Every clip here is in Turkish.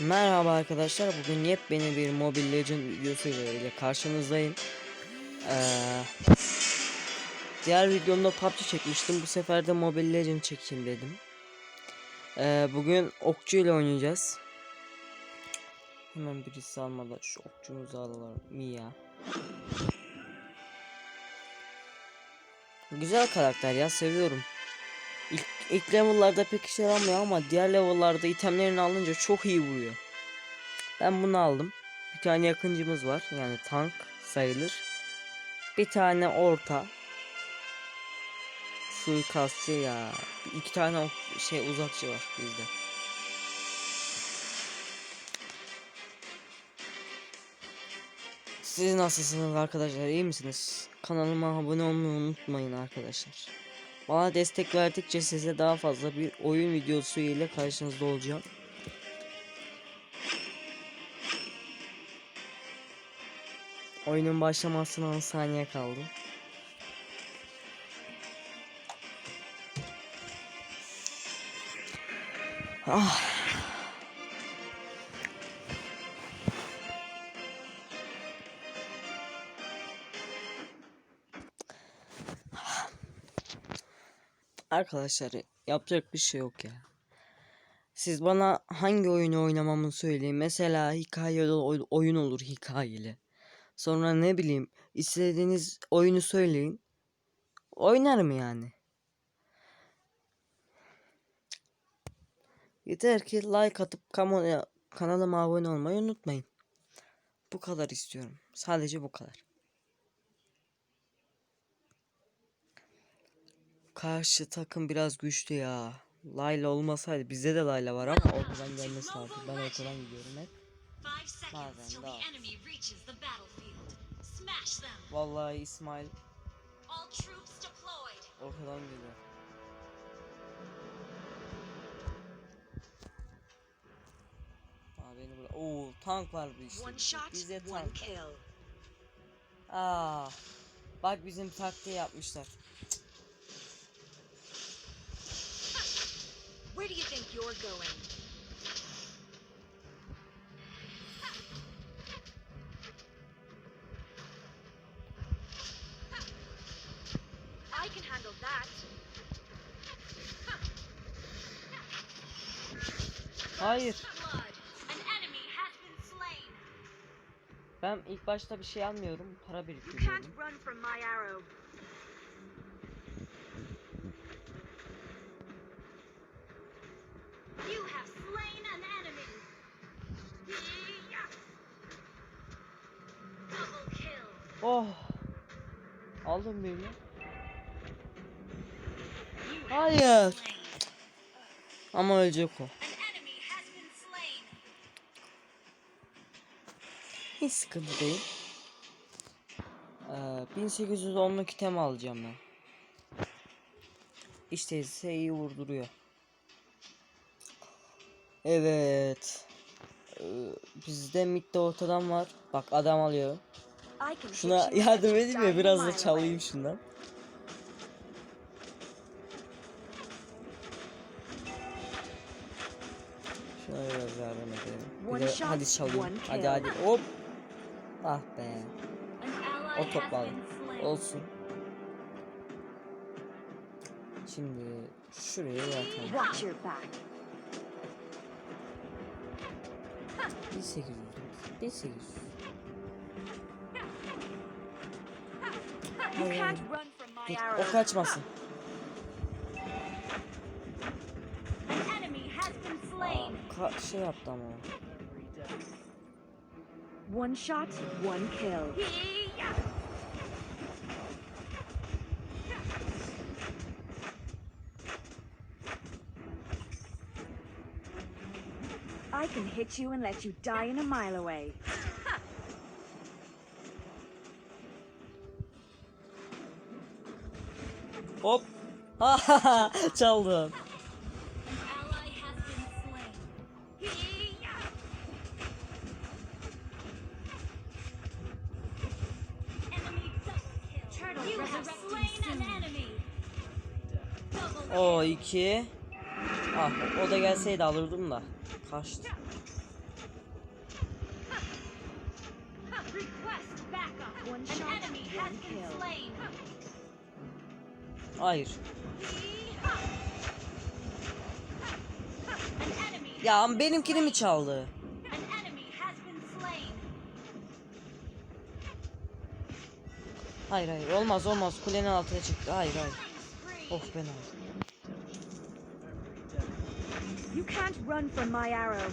Merhaba arkadaşlar. Bugün yepyeni bir Mobile Legend videosuyla ile karşınızdayım. Ee, diğer videomda PUBG çekmiştim. Bu sefer de Mobile Legend çekeyim dedim. Ee, bugün okçu ile oynayacağız. Hemen birisi almadan şu okçumuzu alalım. Mia. Güzel karakter ya seviyorum. İlk, ilk level'larda pek işe yaramıyor ama diğer level'larda itemlerini alınca çok iyi vuruyor. Ben bunu aldım. Bir tane yakıncımız var. Yani tank sayılır. Bir tane orta. Suikastçı ya. İki tane şey uzakçı var bizde. Siz nasılsınız arkadaşlar? İyi misiniz? Kanalıma abone olmayı unutmayın arkadaşlar. Bana destek verdikçe size daha fazla bir oyun videosu ile karşınızda olacağım. Oyunun başlamasına 10 saniye kaldı. Ah. Arkadaşlar yapacak bir şey yok ya. Siz bana hangi oyunu oynamamı söyleyin. Mesela hikayeli oy- oyun olur hikayeli. Sonra ne bileyim istediğiniz oyunu söyleyin. Oynarım yani. Yeter ki like atıp kanalıma abone olmayı unutmayın. Bu kadar istiyorum. Sadece bu kadar. Karşı takım biraz güçlü ya. Layla olmasaydı bizde de Layla var ama ortadan gelmesi lazım. Ben ortadan gidiyorum hep. Bazen daha. Vallahi İsmail ortadan geliyor. Aa beni burada. Oo tank var bu işte. One tank. Aa. Bak bizim taktiği yapmışlar. You're going? I can handle that. Hayır. Ben ilk başta bir şey almıyorum. Para biriktiriyorum. Oh. Aldım have Hayır. Ama ölecek o. Hiç sıkıntı değil. Ee, 1810'luk item alacağım ben. İşte ise iyi vurduruyor. Evet. Ee, bizde midde ortadan var. Bak adam alıyor. Şuna yardım edeyim die Biraz da çalayım şundan. Şuna biraz yardım edelim. Bir de hadi çalayım. Hadi hadi. Hop. Ah be. O topladı. Olsun. Şimdi şuraya yatalım. Watch your back. 1800. 1800. You Hayır. can't run from my Dur, arrow. o kaçmasın. An enemy has been Aa, ka şey yaptı ama. One shot, one kill. I can hit you and let you die in a mile away. Enemy. Double O iki. Ah o da gelseydi alırdım da. Kaçtı. Hayır. Ya benimkini mi çaldı? Hayır hayır olmaz olmaz kulenin altına çıktı. Hayır hayır. Of ben aldım. You can't run from my arrow.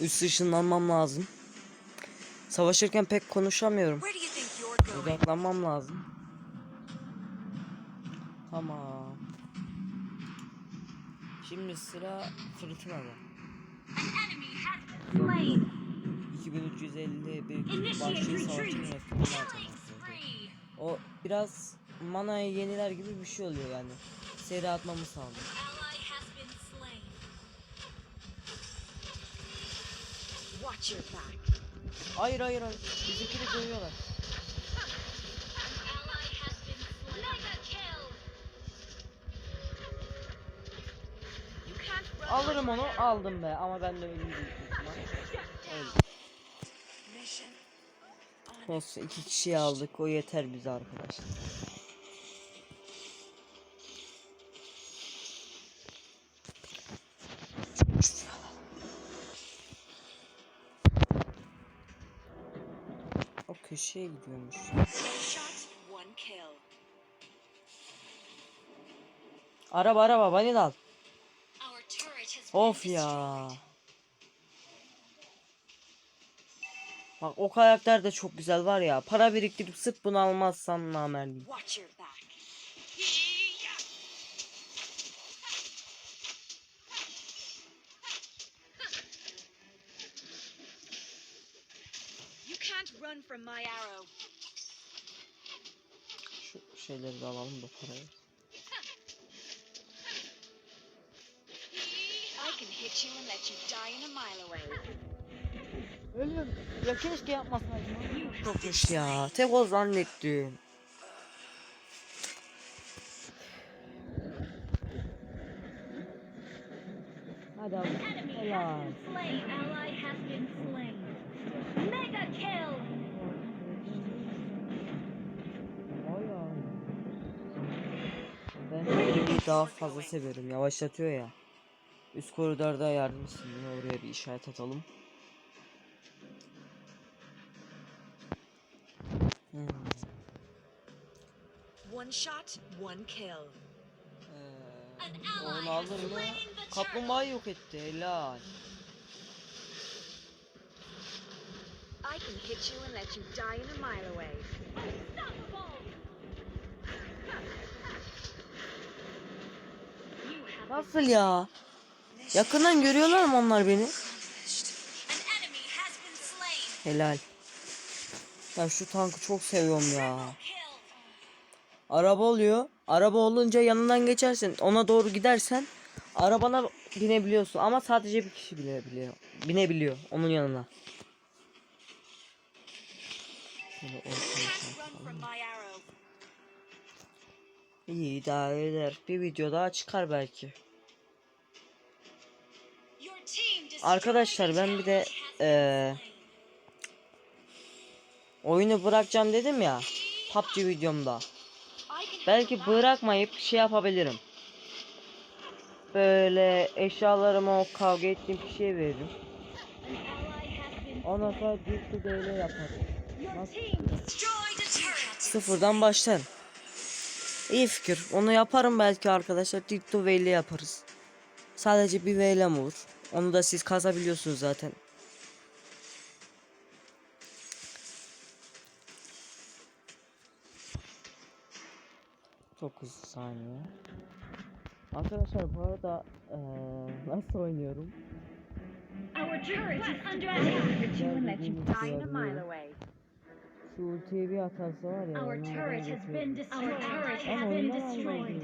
Üst ışınlanmam lazım. Savaşırken pek konuşamıyorum. Odaklanmam lazım. Tamam. Şimdi sıra fırtınada. An enemy has been slain. 2350 bir Initiate vahşi retreat. savaşın ve fırtına Killing atacağız. spree. O biraz manayı yeniler gibi bir şey oluyor yani. Seri atmamı sağlıyor. Hayır hayır hayır. Bizimkini dövüyorlar. Alırım onu. Aldım be ama ben de. Öldüm. Olsun iki kişiyi aldık. O yeter bize arkadaşlar. O köşeye gidiyormuş. Araba araba beni de al. Our turret has been Of ya. Bak o karakter de çok güzel var ya. Para biriktirip sırf bunu almazsam namerdim. Watch your back. You can't run from my arrow. Şu şeyleri de alalım da parayı. Can hit you and let you die in a mile away. Ölüm. Ya keşke yapmasaydım. Çok kötü ya. Tek o zannettim. Hadi abi. Helal. Mega kill. Ben daha fazla seviyorum. Yavaşlatıyor ya. Üst koridorda yardım istedim. Oraya bir işaret atalım. Hmm. One shot, one kill. Ee, onu alır mı? Kaplumbağayı yok etti. Helal. I can hit you and let you die in a have Nasıl ya? Yakından görüyorlar mı onlar beni? Helal. Ya şu tankı çok seviyorum ya. Araba oluyor. Araba olunca yanından geçersin. Ona doğru gidersen arabana binebiliyorsun ama sadece bir kişi binebiliyor. Binebiliyor onun yanına. İyi idare eder. Bir video daha çıkar belki. Arkadaşlar ben bir de slain. oyunu bırakacağım dedim ya. PUBG videomda. Belki bırakmayıp şey yapabilirim. Böyle eşyalarımı o kavga ettiğim kişiye veririm. Ondan sonra to Day'le yaparım. Sıfırdan başlarım. İyi fikir. Onu yaparım belki arkadaşlar. Deep to Day'le yaparız. Sadece bir veylem olur. Onu da siz kazabiliyorsunuz zaten. Hızlı saniye. Arkadaşlar bu arada eee, nasıl oynuyorum? Şu ultiye bir atarsa var ya. Our turret has been destroyed. Our turret has been destroyed.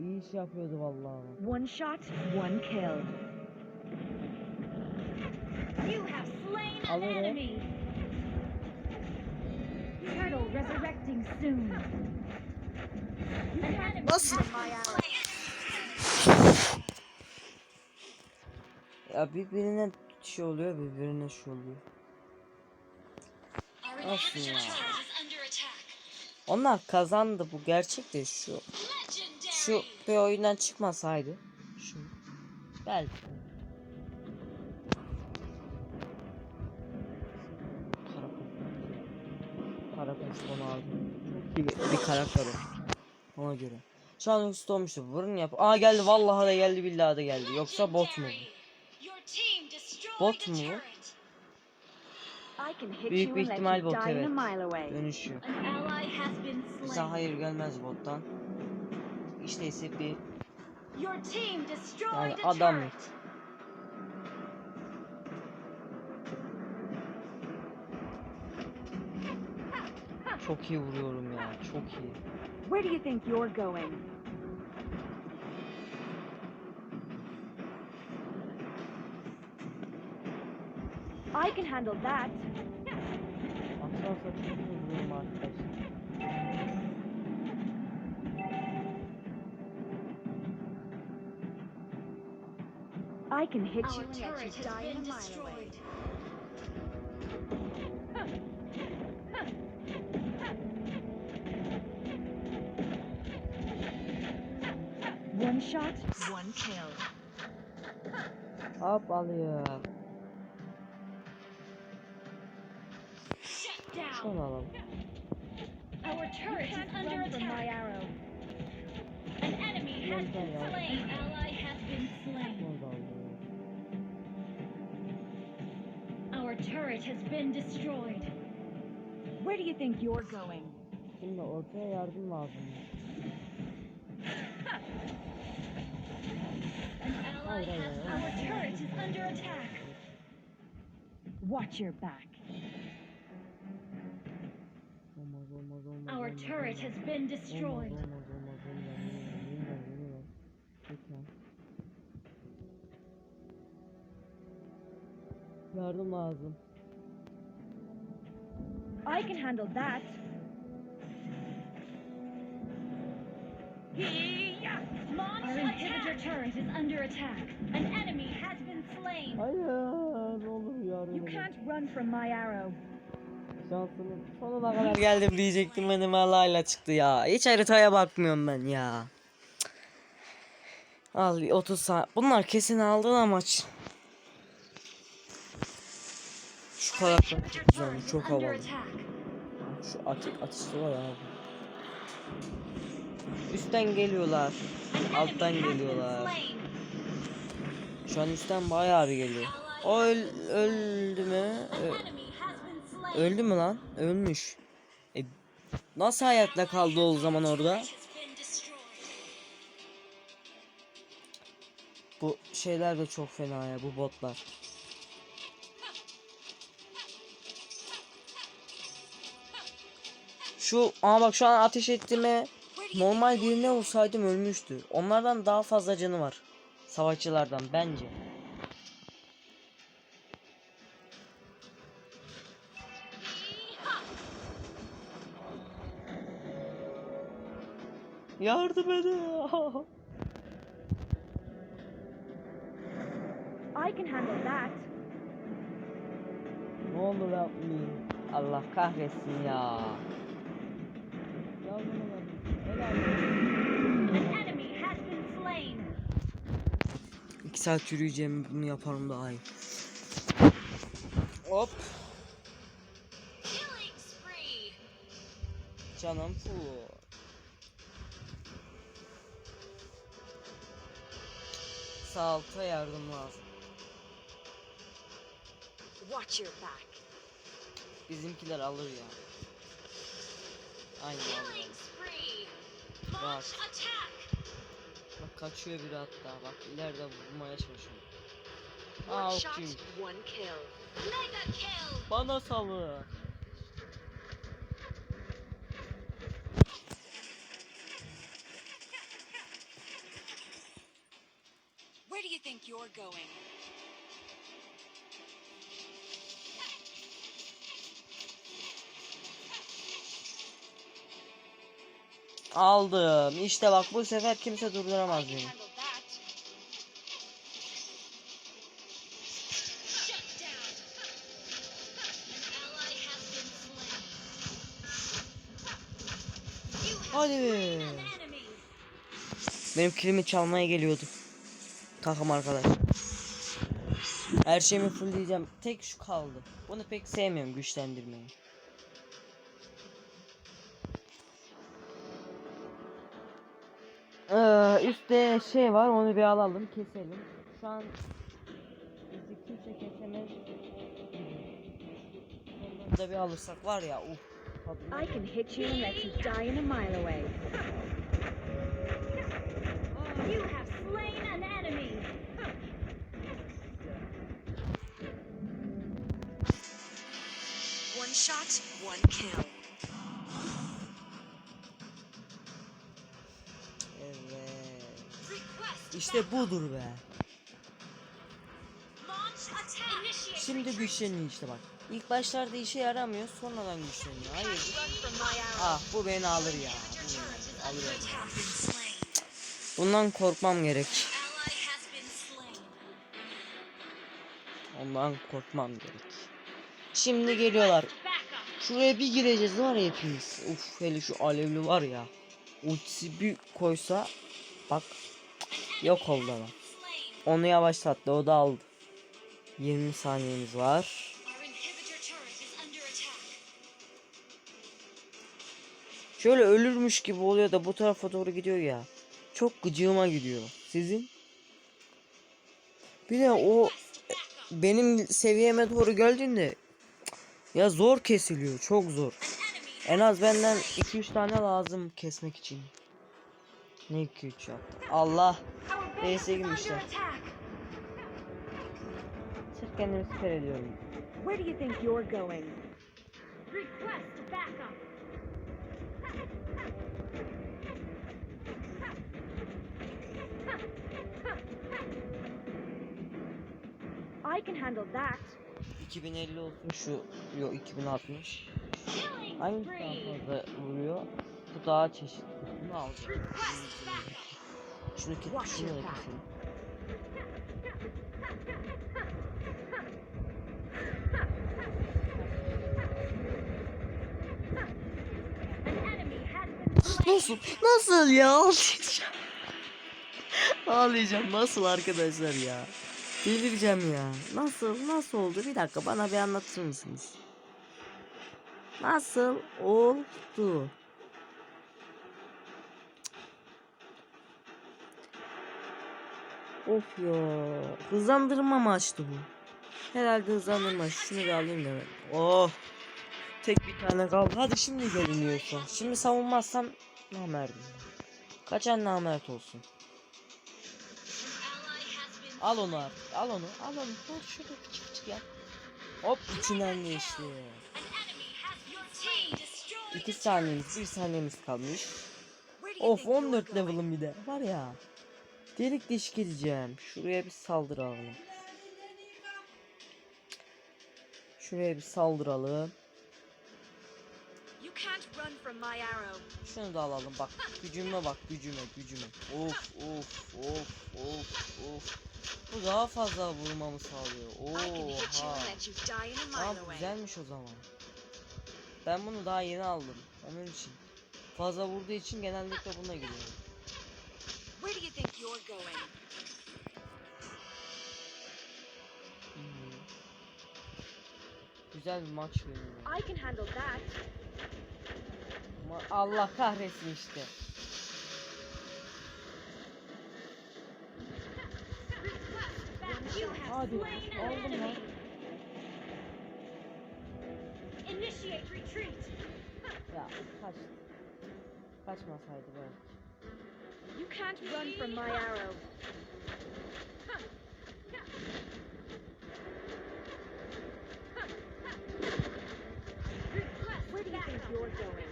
İyi iş yapıyordu vallahi. One shot, one kill. You have slain an Alırım. enemy. Turtle resurrecting soon. Nasıl? Ya birbirine şey oluyor birbirine şey oluyor. Olsun ya. Onlar kazandı bu gerçek de şu. Şu bir oyundan çıkmasaydı şu belki Karakol onu aldım. Çok iyi bir, karakter o. Ona göre. Şu an üstü olmuştu. Vurun yap. Aa geldi vallahi da geldi billahi da geldi. Yoksa bot mu? Bot mu Büyük bir ihtimal bot evet. Dönüşüyor. Bize hayır gelmez bottan. İşte ise bir Yani adam- çok iyi vuruyorum ya. Çok iyi. Where do you think you're going? I can handle that. Vuruyorum arkadaşlar. I can hit Our you and let you has die in been a mile away. One shot, one kill. Hop alıyor. Shut Son down. alalım. Our turret is under Run from my attack. Turret has been destroyed. Where do you think you're going? Şimdi ortaya yardım lazım. An ally Hayır, has hayır. Our turret is under attack. Watch your back. Olmaz olmaz olmaz. Our turret has been destroyed. Yardım lazım. I can handle that. Our inhibitor turret is under attack. An enemy has been slain. Hayır ne olur yardım You can't run from my arrow. Şansımın sonuna kadar geldim diyecektim benim halayla çıktı ya. Hiç haritaya bakmıyorum ben ya. Al bir 30 saat. Bunlar kesin aldın amaç. Karakter çok güzel, Turret is çok havalı. Şu atı atışlı var abi. Üstten geliyorlar. An Alttan geliyorlar. Şu an üstten bayağı bir geliyor. O öl- öldü mü? Ö- öldü mü lan? Ölmüş. E, nasıl hayatta kaldı o zaman orada? Bu şeyler de çok fena ya bu botlar. Şu ama bak şu an ateş ettiğime normal birine vursaydım ölmüştü. Onlardan daha fazla canı var. Savaşçılardan bence. Yardım edin. I can handle that. Ne olur yapmayın. Allah kahretsin ya. Yardım edin. Helal. An enemy has been slain. İki saat yürüyeceğim bunu yaparım daha iyi. Hop. Canım full. Sağ alta yardım lazım. Watch your back. Bizimkiler alır ya. Aynen alır. Rahat. Bak kaçıyor biri hatta bak ileride vurmaya çalışıyor. Aa kill. Bana salın. Where do you think you're going? Aldım. İşte bak bu sefer kimse durduramaz beni. Hadi be. Benim kilimi çalmaya geliyordu. Takım arkadaş. Her şeyimi full diyeceğim. Tek şu kaldı. Bunu pek sevmiyorum güçlendirmeyi. Ee, üstte şey var onu bir alalım keselim. Şu an bizi kimse kesemez. Onları da bir alırsak var ya uf. tadına I can hit you and let you die in a mile away. You have slain an enemy. One shot, one kill. İşte budur be. Şimdi güçleniyor işte bak. İlk başlarda işe yaramıyor sonradan güçleniyor. Hayır. Ah bu beni alır ya. Alır. Bundan korkmam gerek. Ondan korkmam gerek. Şimdi geliyorlar. Şuraya bir gireceğiz var ya hepimiz. Uf hele şu alevli var ya. Ultisi bir koysa bak yok oldu ama. Onu yavaşlattı o da aldı. 20 saniyemiz var. Şöyle ölürmüş gibi oluyor da bu tarafa doğru gidiyor ya. Çok gıcığıma gidiyor. Sizin? Bir de o benim seviyeme doğru geldiğinde ya zor kesiliyor. Çok zor. En az benden 2-3 tane lazım kesmek için. Ne 2-3 yaptı? Allah. Under girmişler. Sırf kendimi siper ediyorum. Where do you think you're going? Request backup. I can handle that. 2050 olsun şu. Yok 2060. Killing Hangisi daha fazla vuruyor? Bu daha çeşitli. Bunu alacağım. Backup. Şunu da. Nasıl? Nasıl ya? Ağlayacağım. Ağlayacağım. Nasıl arkadaşlar ya? Delireceğim ya. Nasıl? Nasıl oldu? Bir dakika bana bir anlatır mısınız? Nasıl oldu? Of ya. Hızlandırma maçtı bu. Herhalde hızlandırma. Şunu bir alayım da ben. Oh. Tek bir tane kaldı. Hadi şimdi görünüyorsun. Şimdi savunmazsam namerdim. Kaçan namert olsun. Al onu artık. Al onu. Al onu. Ver şurada küçük küçük yap. Hop içinden geçti. An enemy has your team destroyed 2 the saniyemiz, 1 saniyemiz kalmış. Of think you're 14 going? level'ım bir de. Var ya. Delik deşik edeceğim. Şuraya bir saldıralım. Şuraya bir saldıralım. Şunu da alalım bak. Gücüme bak gücüme gücüme. Of of of of of. Bu daha fazla vurmamı sağlıyor. Oha. Tamam güzelmiş o zaman. Ben bunu daha yeni aldım. Onun için. Fazla vurduğu için genellikle buna giriyorum. Where do you think you're going? Hmm. Güzel bir maç. I can handle that. Allah kahretsin işte. Hadi aldım lan. enemy. Initiate retreat. Ya kaç. Kaçmasaydı belki. You can't run from my arrow. Where do you think you're going?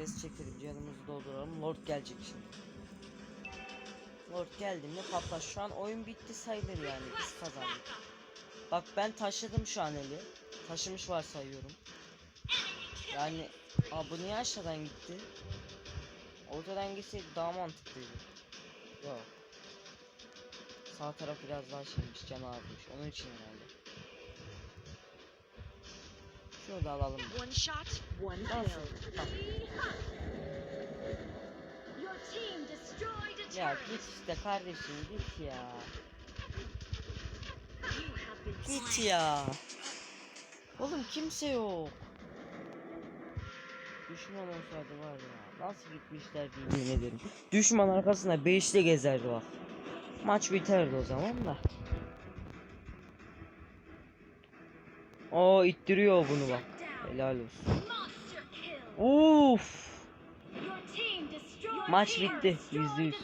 Res çekelim canımızı dolduralım. Lord gelecek şimdi. Lord geldiğinde patlar. Şu an oyun bitti sayılır yani. Biz kazandık. Bak ben taşıdım şu an eli. Taşımış var sayıyorum. Yani aa bu niye aşağıdan gitti? Ortadan gitseydi daha mantıklıydı. Yok. Sağ taraf biraz daha şeymiş, can ağrımış. Onun için herhalde. Şunu da alalım. One shot, one kill. Ya git işte kardeşim git ya. Git ya. Oğlum kimse yok. Düşman olsaydı var ya. Nasıl gitmişler diye yemin ederim. Düşman arkasında beşli gezerdi bak. Maç biterdi o zaman da. O ittiriyor bunu bak. Helal olsun. Uf. Maç bitti, yüzde yüz.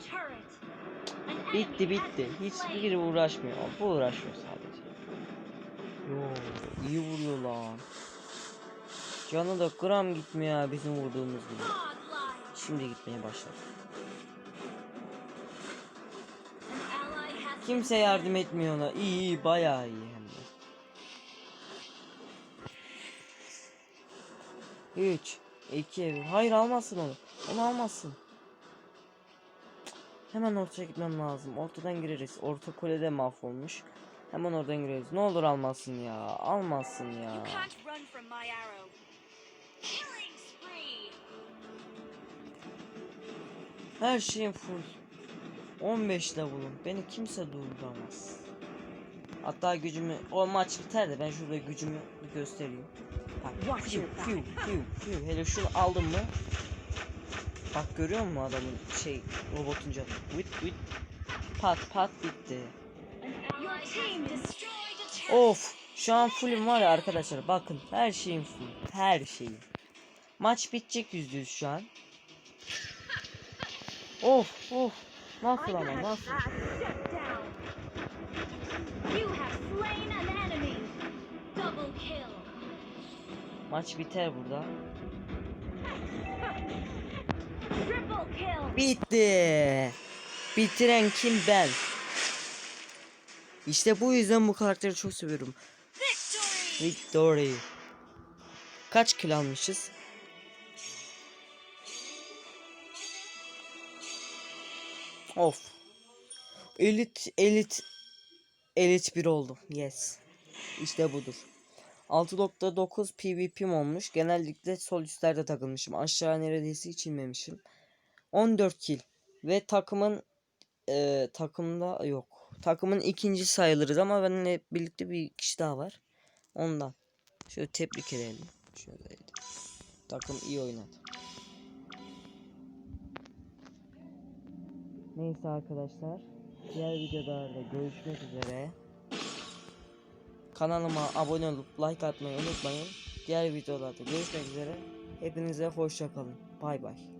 Bitti bitti. Hiçbiri uğraşmıyor. Bu uğraşıyor sadece. Yo, iyi vuruyor lan. Canı da gram gitmiyor bizim vurduğumuz gibi. Şimdi gitmeye başladı. Kimse yardım etmiyor ona. İyi iyi bayağı iyi hem de. 3 2 1 Hayır almasın onu. Onu almasın. Cık, Hemen ortaya gitmem lazım. Ortadan gireriz. Orta kulede mahvolmuş. Hemen oradan gireriz. Ne olur almasın ya. Almasın ya. Her şeyim full. 15 level'ım. Beni kimse durduramaz. Hatta gücümü o maç biter de ben şurada gücümü göstereyim. Bak fiu fiu fiu fiu. Hele şunu aldım mı? Bak görüyor musun adamın şey robotun canı? Vıt vıt. Pat pat bitti. Of şu an fullüm var ya arkadaşlar bakın her şeyim full her şeyim. Maç bitecek yüzde yüz şu an. Of of nasıl ama nasıl? You have slain an enemy. Double kill. Maç biter burada. Bitti. Bitiren kim ben? İşte bu yüzden bu karakteri çok seviyorum. Victory. Victory. Kaç kill almışız? Of. Elit elit elit bir oldum. Yes. İşte budur. 6.9 PvP'm olmuş. Genellikle sol üstlerde takılmışım. Aşağı neredeyse hiç inmemişim. 14 kill. Ve takımın e, takımda yok. Takımın ikinci sayılırız ama benimle birlikte bir kişi daha var. Ondan. Şöyle tebrik edelim. Şöyle. Takım iyi oynadı. Neyse arkadaşlar. Diğer videolarda görüşmek üzere. Kanalıma abone olup like atmayı unutmayın. Diğer videolarda görüşmek üzere. Hepinize hoşça kalın. Bay bay.